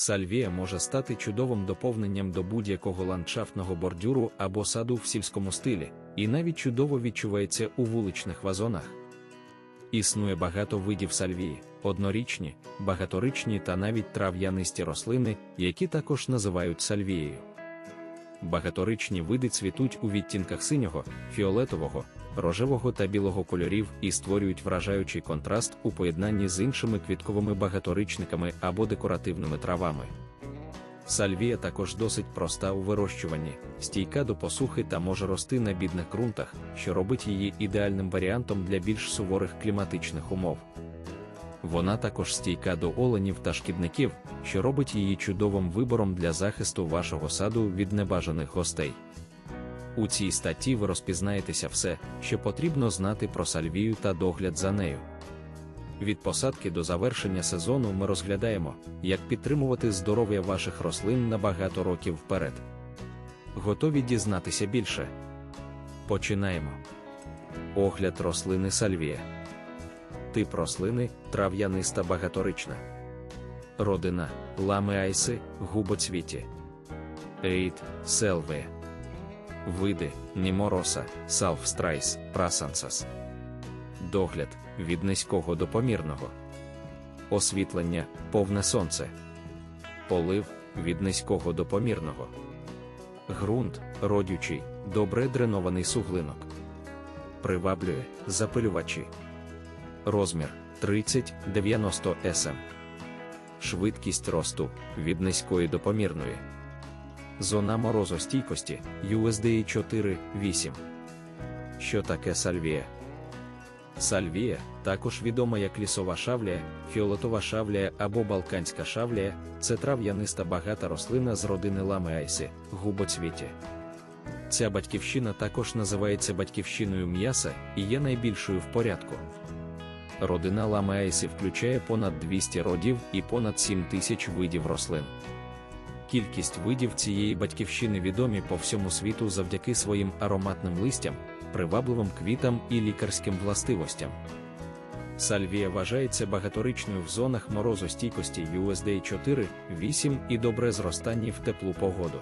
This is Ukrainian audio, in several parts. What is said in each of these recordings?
Сальвія може стати чудовим доповненням до будь-якого ландшафтного бордюру або саду в сільському стилі, і навіть чудово відчувається у вуличних вазонах. Існує багато видів сальвії, однорічні, багаторічні та навіть трав'янисті рослини, які також називають сальвією. Багаторичні види цвітуть у відтінках синього, фіолетового, рожевого та білого кольорів і створюють вражаючий контраст у поєднанні з іншими квітковими багаторичниками або декоративними травами. Сальвія також досить проста у вирощуванні, стійка до посухи та може рости на бідних ґрунтах, що робить її ідеальним варіантом для більш суворих кліматичних умов. Вона також стійка до оленів та шкідників, що робить її чудовим вибором для захисту вашого саду від небажаних гостей. У цій статті ви розпізнаєтеся все, що потрібно знати про сальвію та догляд за нею. Від посадки до завершення сезону ми розглядаємо, як підтримувати здоров'я ваших рослин на багато років вперед. Готові дізнатися більше? Починаємо. Огляд рослини сальвія. Тип рослини трав'яниста багаторична. Родина ламеайси, губоцвіті. Ейд селвія. Види Німороса, Салфстрайс, Прасансас. Догляд від низького до помірного. Освітлення повне сонце. Полив від низького до помірного. Ґрунт родючий, добре дренований суглинок. Приваблює запилювачі. Розмір 30-90 см. Швидкість росту від низької до помірної. Зона морозостійкості USDA 4.8. Що таке сальвія? Сальвія, також відома як лісова шавлія, фіолетова шавлія або балканська шавлія, це трав'яниста багата рослина з родини ламеайсі, губоцвіті. Ця батьківщина також називається батьківщиною м'яса і є найбільшою в порядку. Родина ламеайсі включає понад 200 родів і понад 7 тисяч видів рослин. Кількість видів цієї батьківщини відомі по всьому світу завдяки своїм ароматним листям, привабливим квітам і лікарським властивостям. Сальвія вважається багаторичною в зонах морозостійкості USDA 4, 8 і добре зростанні в теплу погоду.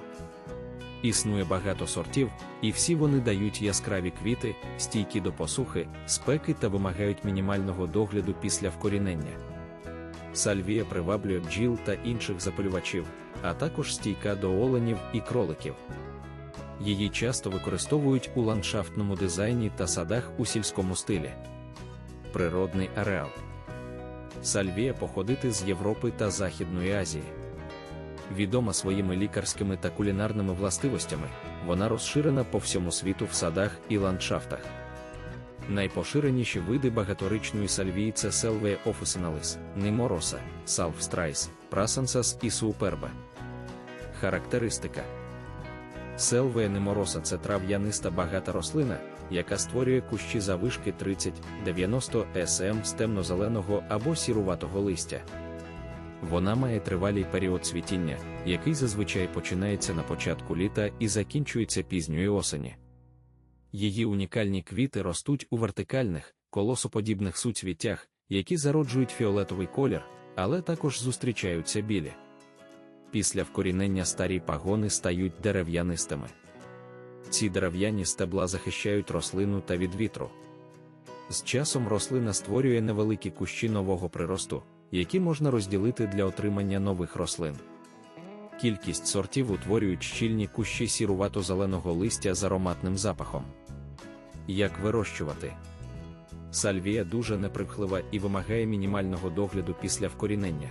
Існує багато сортів, і всі вони дають яскраві квіти, стійкі до посухи, спеки та вимагають мінімального догляду після вкорінення. Сальвія приваблює бджіл та інших запалювачів, а також стійка до оленів і кроликів. Її часто використовують у ландшафтному дизайні та садах у сільському стилі. Природний ареал. Сальвія походити з Європи та Західної Азії. Відома своїми лікарськими та кулінарними властивостями, вона розширена по всьому світу в садах і ландшафтах. Найпоширеніші види багаторичної сальвії це Селвея officinalis, Немороса, Салфстрайс, Прасансас і Суперба. Характеристика Селвея немороса це трав'яниста багата рослина, яка створює кущі завишки 30-90 см з темно-зеленого або сіруватого листя. Вона має тривалий період цвітіння, який зазвичай починається на початку літа і закінчується пізньої осені. Її унікальні квіти ростуть у вертикальних, колосоподібних суцвіттях, які зароджують фіолетовий колір, але також зустрічаються білі. Після вкорінення старі пагони стають дерев'янистими. Ці дерев'яні стебла захищають рослину та від вітру. З часом рослина створює невеликі кущі нового приросту, які можна розділити для отримання нових рослин. Кількість сортів утворюють щільні кущі сірувато-зеленого листя з ароматним запахом. Як вирощувати? Сальвія дуже неприхлива і вимагає мінімального догляду після вкорінення.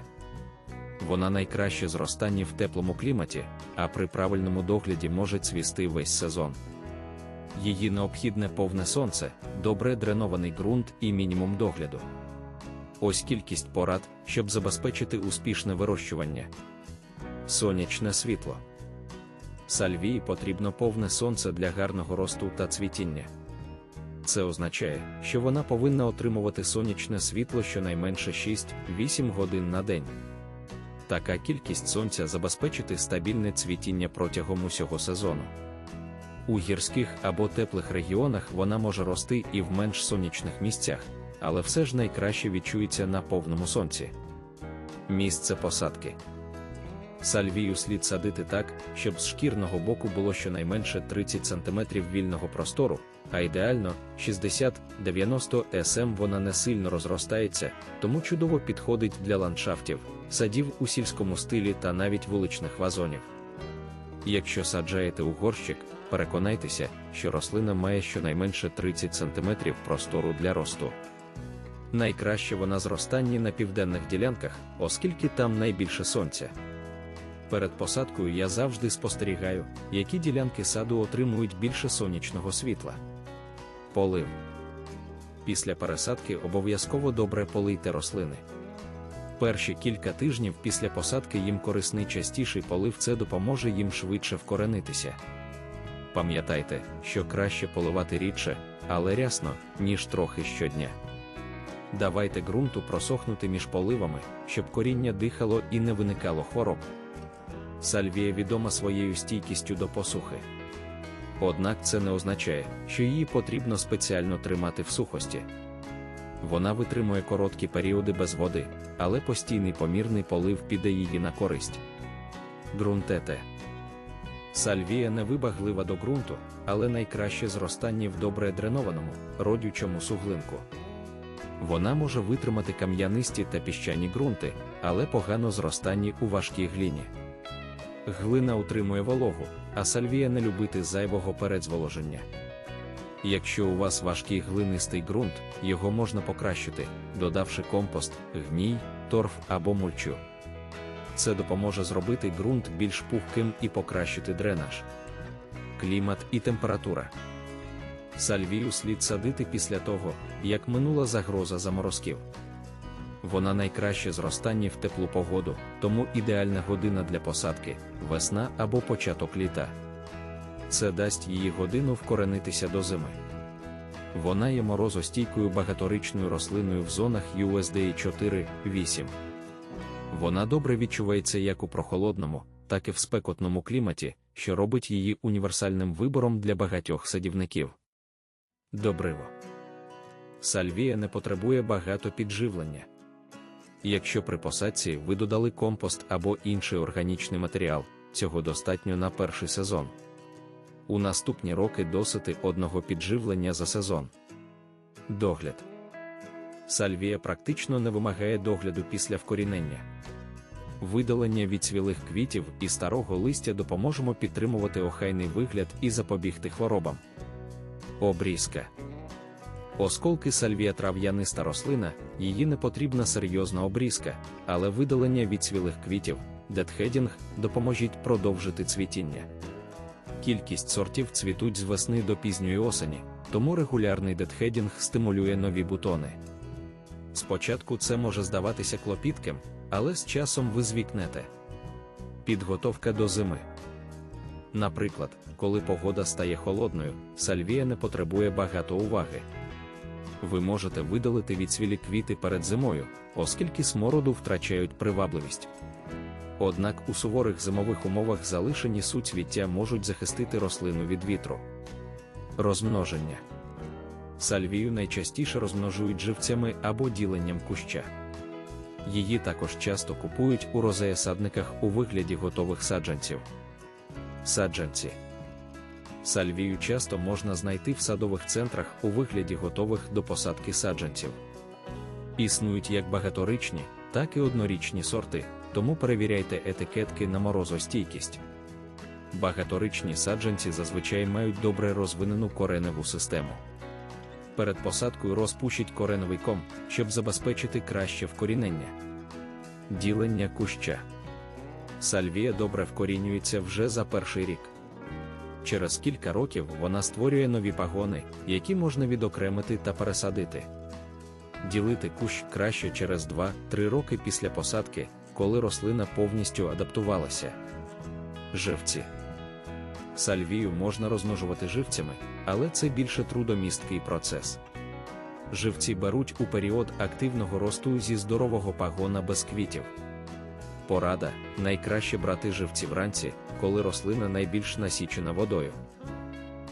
Вона найкраще зростання в теплому кліматі, а при правильному догляді може цвісти весь сезон. Її необхідне повне сонце, добре дренований ґрунт і мінімум догляду. Ось кількість порад, щоб забезпечити успішне вирощування. Сонячне світло. Сальвії потрібно повне сонце для гарного росту та цвітіння. Це означає, що вона повинна отримувати сонячне світло щонайменше 6-8 годин на день. Така кількість сонця забезпечити стабільне цвітіння протягом усього сезону. У гірських або теплих регіонах вона може рости і в менш сонячних місцях, але все ж найкраще відчується на повному сонці. Місце посадки. Сальвію слід садити так, щоб з шкірного боку було щонайменше 30 см вільного простору, а ідеально 60-90 см вона не сильно розростається, тому чудово підходить для ландшафтів, садів у сільському стилі та навіть вуличних вазонів. Якщо саджаєте у горщик, переконайтеся, що рослина має щонайменше 30 см простору для росту. Найкраще вона зростанні на південних ділянках, оскільки там найбільше сонця. Перед посадкою я завжди спостерігаю, які ділянки саду отримують більше сонячного світла. Полив. Після пересадки обов'язково добре полийте рослини. Перші кілька тижнів після посадки їм корисний частіший полив це допоможе їм швидше вкоренитися. Пам'ятайте, що краще поливати рідше, але рясно, ніж трохи щодня. Давайте ґрунту просохнути між поливами, щоб коріння дихало і не виникало хвороб. Сальвія відома своєю стійкістю до посухи. Однак це не означає, що її потрібно спеціально тримати в сухості. Вона витримує короткі періоди без води, але постійний помірний полив піде її на користь. Ґрунтете. Сальвія невибаглива до ґрунту, але найкраще зростання в добре дренованому, родючому суглинку. Вона може витримати кам'янисті та піщані ґрунти, але погано зростанні у важкій гліні. Глина утримує вологу, а сальвія не любити зайвого передзволоження. Якщо у вас важкий глинистий ґрунт, його можна покращити, додавши компост, гній, торф або мульчу. Це допоможе зробити ґрунт більш пухким і покращити дренаж. Клімат і температура. Сальвію слід садити після того, як минула загроза заморозків. Вона найкраще зростання в теплу погоду, тому ідеальна година для посадки весна або початок літа. Це дасть її годину вкоренитися до зими. Вона є морозостійкою багаторічною рослиною в зонах USDA 4-8. Вона добре відчувається як у прохолодному, так і в спекотному кліматі, що робить її універсальним вибором для багатьох садівників. Добриво. Сальвія не потребує багато підживлення. Якщо при посадці ви додали компост або інший органічний матеріал, цього достатньо на перший сезон. У наступні роки досити одного підживлення за сезон. Догляд. Сальвія практично не вимагає догляду після вкорінення. Видалення відцвілих квітів і старого листя допоможемо підтримувати охайний вигляд і запобігти хворобам. Обрізка. Осколки сальвія трав'яниста рослина, її не потрібна серйозна обрізка, але видалення відцвілих квітів, детхедінг допоможіть продовжити цвітіння. Кількість сортів цвітуть з весни до пізньої осені, тому регулярний детхедінг стимулює нові бутони. Спочатку це може здаватися клопітким, але з часом ви звікнете. Підготовка до зими. Наприклад, коли погода стає холодною, сальвія не потребує багато уваги. Ви можете видалити відсвілі квіти перед зимою, оскільки смороду втрачають привабливість. Однак у суворих зимових умовах залишені суцвіття можуть захистити рослину від вітру. Розмноження сальвію найчастіше розмножують живцями або діленням куща. Її також часто купують у розеясадниках у вигляді готових саджанців. Саджанці Сальвію часто можна знайти в садових центрах у вигляді готових до посадки саджанців. Існують як багаторічні, так і однорічні сорти, тому перевіряйте етикетки на морозостійкість. Багаторичні саджанці зазвичай мають добре розвинену кореневу систему. Перед посадкою розпушіть кореновий ком, щоб забезпечити краще вкорінення. Ділення куща. Сальвія добре вкорінюється вже за перший рік. Через кілька років вона створює нові пагони, які можна відокремити та пересадити. Ділити кущ краще через 2-3 роки після посадки, коли рослина повністю адаптувалася. Живці. Сальвію можна розмножувати живцями, але це більше трудомісткий процес. Живці беруть у період активного росту зі здорового пагона без квітів. Порада найкраще брати живці вранці, коли рослина найбільш насічена водою.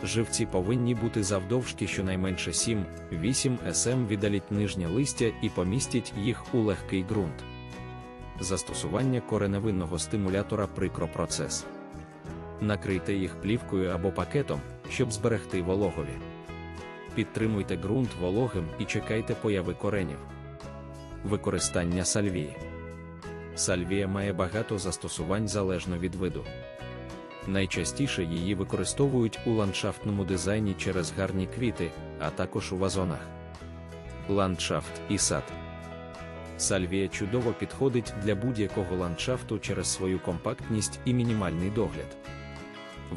Живці повинні бути завдовжки щонайменше 7-8 см віддаліть нижнє листя і помістять їх у легкий ґрунт. застосування кореневинного стимулятора прикропроцес. Накрийте їх плівкою або пакетом, щоб зберегти вологові. Підтримуйте ґрунт вологим і чекайте появи коренів. Використання сальвії. Сальвія має багато застосувань залежно від виду. Найчастіше її використовують у ландшафтному дизайні через гарні квіти, а також у вазонах. Ландшафт і сад. Сальвія чудово підходить для будь-якого ландшафту через свою компактність і мінімальний догляд.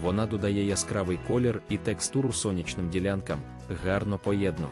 Вона додає яскравий колір і текстуру сонячним ділянкам, гарно поєдну.